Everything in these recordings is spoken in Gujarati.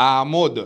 આમોદ.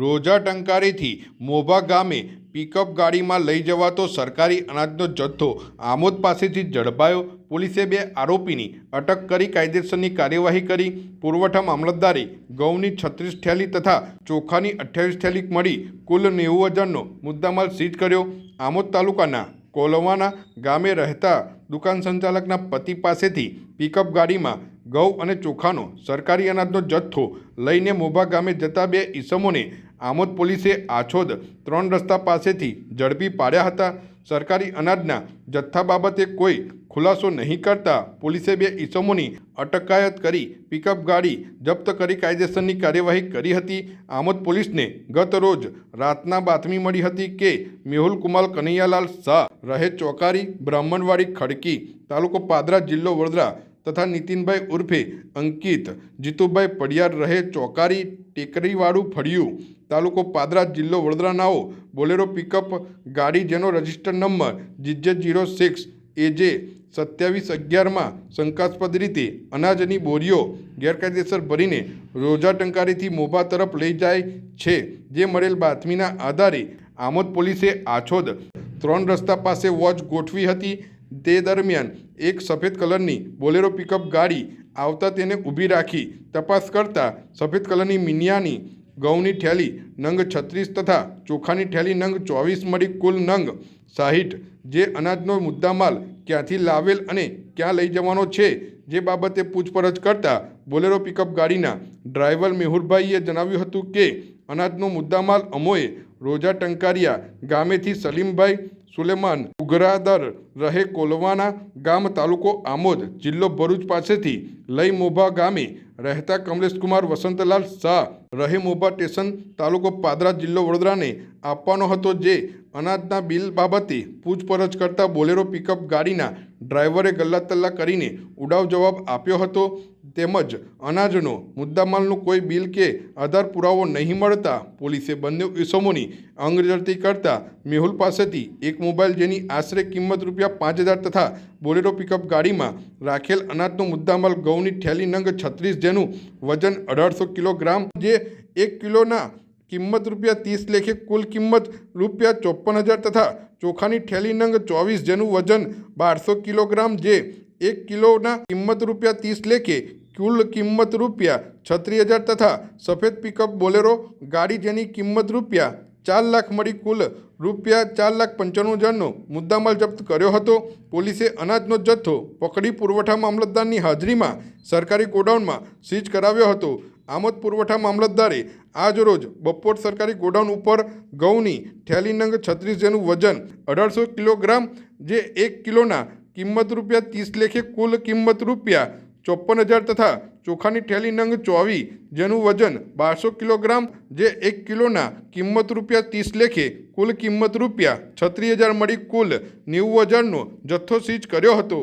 રોજા ટંકારીથી મોભા ગામે પિકઅપ ગાડીમાં લઈ જવાતો સરકારી અનાજનો જથ્થો આમોદ પાસેથી ઝડપાયો. પોલીસે બે આરોપીની અટક કરી કાયદેસરની કાર્યવાહી કરી. પુરવઠા મામલતદારી ઘઉંની છત્રીસ થેલી તથા ચોખાની અઠ્યાવીસ થેલી મળી કુલ નેવું હજારનો મુદ્દામાલ સીઝ કર્યો. આમોદ તાલુકાના કોલવાના ગામે રહેતા દુકાન સંચાલકના પતિ પાસેથી પિકઅપ ગાડીમાં ઘઉં અને ચોખાનો સરકારી અનાજનો જથ્થો લઈને મોભા ગામે જતા બે ઈસમોને આમોદ પોલીસે આછોદ ત્રણ રસ્તા પાસેથી ઝડપી પાડ્યા હતા. સરકારી અનાજના જથ્થા બાબતે કોઈ ખુલાસો નહીં કરતા પોલીસે બે ઈસમોની અટકાયત કરી પિકઅપ ગાડી જપ્ત કરી કાયદેસરની કાર્યવાહી કરી હતી. આમોદ પોલીસને ગત રોજ રાતના બાતમી મળી હતી કે મેહુલ કુમાર કનૈયાલાલ શાહ રહે ચોકારી બ્રાહ્મણવાડી ખડકી તાલુકો પાદરા જિલ્લો વડોદરા તથા નીતિનભાઈ ઉર્ફે અંકિત. જીતુભાઈ પડિયાર રહે ચોકારી ટેકરીવાળું ફળિયું. તાલુકો પાદરા જિલ્લો વડોદરાનાઓ બોલેરો પિકઅપ ગાડી જેનો register number GJ zero six AJ સત્યાવીસ અગિયારમાં શંકાસ્પદ રીતે અનાજની બોરીઓ ગેરકાયદેસર ભરીને રોજા ટંકારીથી મોભા તરફ લઈ જાય છે, જે મળેલ બાતમીના આધારે આમોદ પોલીસે આછોદ ત્રણ રસ્તા પાસે વોચ ગોઠવી હતી. તે દરમિયાન એક સફેદ કલરની બોલેરો પિકઅપ ગાડી આવતા તેને ઊભી રાખી તપાસ કરતા સફેદ કલરની મિનિયાની ઘઉંની થેલી નંગ છત્રીસ તથા ચોખાની થેલી નંગ ચોવીસ મળી કુલ નંગ સાહીઠ. જે અનાજનો મુદ્દામાલ ક્યાંથી લાવેલ અને ક્યાં લઈ જવાનો છે જે બાબતે પૂછપરછ કરતા બોલેરો પિકઅપ ગાડીના ડ્રાઈવર મેહુરભાઈએ જણાવ્યું હતું કે, અનાજનો મુદ્દામાલ અમોએ રોજા ટંકારિયા ગામેથી સલીમભાઈ સુલેમાન ઉગરાદર રહે કોલવાના ગામ તાલુકો આમોદ, જિલ્લો ભરૂચ પાસેથી લઈ મોભા ગામે રહેતા કમલેશકુમાર વસંતલાલ શાહ રહે મોભા સ્ટેશન તાલુકો પાદરા જિલ્લો વડોદરાને આપવાનો હતો જે અનાજના બિલ બાબતે પૂછપરછ કરતા બોલેરો પિકઅપ ગાડીના ડ્રાઈવરે ગલ્લાતલ્લા કરીને ઉડાવ જવાબ આપ્યો હતો. તેમજ અનાજનો મુદ્દામાલનું કોઈ બિલ કે આધાર પુરાવો નહીં મળતા પોલીસે બંને ઇસમોની અંગઝડતી કરતા મેહુલ પાસેથી એક મોબાઈલ જેની આશરે કિંમત રૂપિયા પાંચ હજાર તથા બોલેરો પિકઅપ ગાડીમાં રાખેલ અનાજનો મુદ્દામાલ ઘઉંની થેલી નંગ છત્રીસ જેનું વજન અઢારસો કિલોગ્રામ જે એક કિલોના કિંમત રૂપિયા ત્રીસ લેખે કુલ કિંમત રૂપિયા ચોપન હજાર તથા ચોખાની ઠેલી નંગ ચોવીસ જેનું વજન બારસો કિલોગ્રામ જે એક કિલોના કિંમત રૂપિયા ત્રીસ લેખે કુલ કિંમત રૂપિયા છત્રીસ હજાર તથા સફેદ પિકઅપ બોલેરો ગાડી જેની કિંમત રૂપિયા ચાર લાખ મળી કુલ રૂપિયા ચાર લાખ પંચાણું હજારનો મુદ્દામાલ જપ્ત કર્યો હતો. પોલીસે અનાજનો જથ્થો પકડી પુરવઠા મામલતદારની હાજરીમાં સરકારી ગોડાઉનમાં સીઝ કરાવ્યો હતો. આમોદ પુરવઠા મામલતદારે આજ રોજ બપોર સરકારી ગોડાઉન ઉપર ઘઉંની થેલી નંગ છત્રીસ જેનું વજન અઢારસો કિલોગ્રામ, જે એક કિલોના કિંમત રૂપિયા ત્રીસ લેખે કુલ કિંમત રૂપિયા ચોપન હજાર તથા ચોખાની થેલી નંગ ચોવીસ જેનું વજન બારસો કિલોગ્રામ, જે એક કિલોના કિંમત રૂપિયા ત્રીસ લેખે કુલ કિંમત રૂપિયા છત્રીસ હજાર મળી કુલ નેવું હજારનો જથ્થો સીજ કર્યો હતો.